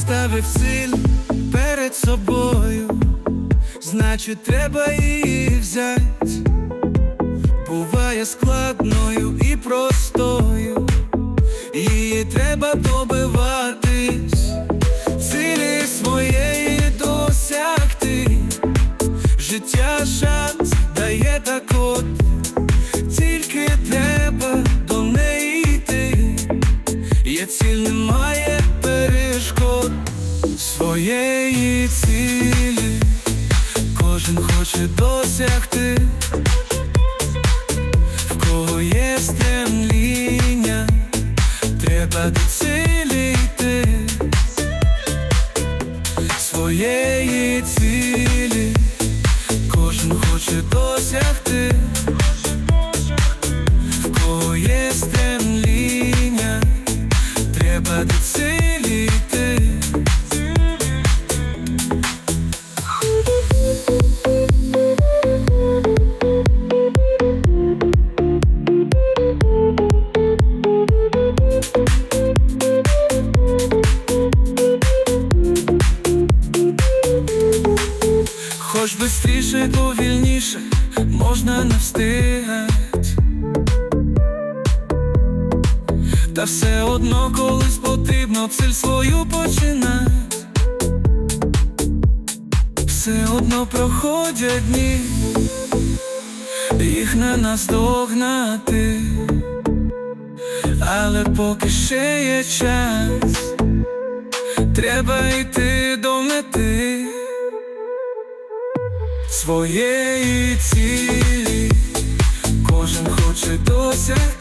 Ставив ціль перед собою, значить, треба її взять. Буває складною і простою, її треба добиватись, цілі своєї досягти, життя шанс кожен хоче досягти. В кого є стремління, треба до цілі йти своєї цілі, Хоч бистріше, повільніше, можна не встигать. Та все одно колись потрібно ціль свою починать Все одно проходять дні, їх не наздогнати, але поки ще є час, треба йти до мети своєї цілі, кожен хоче досягти